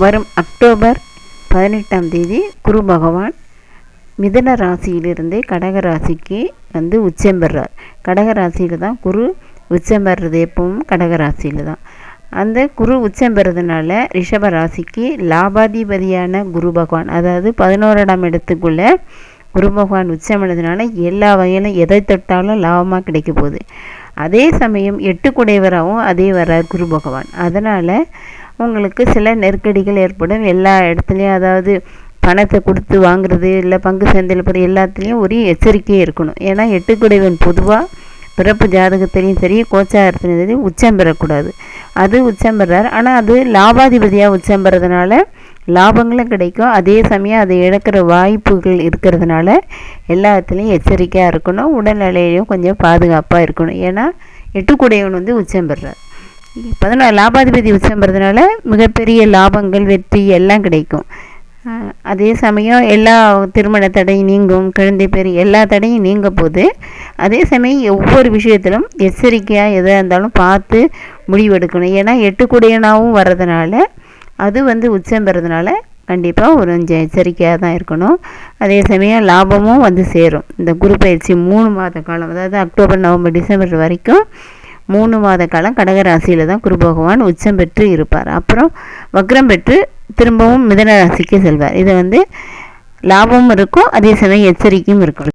வரும் அக்டோபர் பதினெட்டாம் தேதி குரு பகவான் மிதன ராசியிலிருந்து கடக ராசிக்கு வந்து உச்சம் பெறார். கடக ராசியில் தான் குரு உச்சம் பெறுறது எப்பவும் கடக ராசியில் தான். அந்த குரு உச்சம் பெறதுனால ரிஷப ராசிக்கு லாபாதிபதியான குரு பகவான் அதாவது பதினோராம் இடத்துக்குள்ளே குரு பகவான் உச்சம் எல்லா வகையிலும் எதை தொட்டாலும் லாபமாக கிடைக்க போகுது. அதே சமயம் எட்டு குடைவராகவும் அதே வர்றார் குரு பகவான். அதனால் உங்களுக்கு சில நெருக்கடிகள் ஏற்படும். எல்லா இடத்துலையும் அதாவது பணத்தை கொடுத்து வாங்குறது இல்லை பங்கு சந்தையில் போகிற எல்லாத்துலேயும் ஒரு எச்சரிக்கை இருக்கணும். ஏன்னா எட்டுக்குடைவன் பொதுவாக பிறப்பு ஜாதகத்திலையும் சரி கோச்சாரத்திலையும் சரி உச்சம் பெறக்கூடாது. அது உச்சம் பெறார். ஆனால் அது லாபாதிபதியாக உச்சம் பெறதுனால லாபங்களும் கிடைக்கும். அதே சமயம் அதை இழக்கிற வாய்ப்புகள் இருக்கிறதுனால எல்லாத்துலேயும் எச்சரிக்கையாக இருக்கணும். உடல்நிலையிலையும் கொஞ்சம் பாதுகாப்பாக இருக்கணும். ஏன்னா எட்டுக்குடையவன் வந்து உச்சம் பெறார். பதினோரு லாபாதிபதி உச்சம் பெறதுனால மிகப்பெரிய லாபங்கள் வெற்றி எல்லாம் கிடைக்கும். அதே சமயம் எல்லா திருமண தடையும் நீங்கும் குழந்தை பேர் எல்லா தடையும் நீங்க போது அதே சமயம் ஒவ்வொரு விஷயத்திலும் எச்சரிக்கையாக எதாக இருந்தாலும் பார்த்து முடிவெடுக்கணும். ஏன்னா எட்டுக்குடையனாகவும் வர்றதுனால அது வந்து உச்சம் பெறதுனால கண்டிப்பாக ஒரு கொஞ்சம் எச்சரிக்கையாக தான் இருக்கணும். அதே சமயம் லாபமும் வந்து சேரும். இந்த குரு பயிற்சி மூணு மாத காலம் அதாவது அக்டோபர் நவம்பர் டிசம்பர் வரைக்கும் மூணு மாத காலம் கடகராசியில் தான் குரு பகவான் உச்சம் பெற்று இருப்பார். அப்புறம் வக்ரம் பெற்று திரும்பவும் மிதன ராசிக்கு செல்வார். இது வந்து லாபமும் இருக்கும் அதே சமயம் எச்சரிக்கையும் இருக்கும்.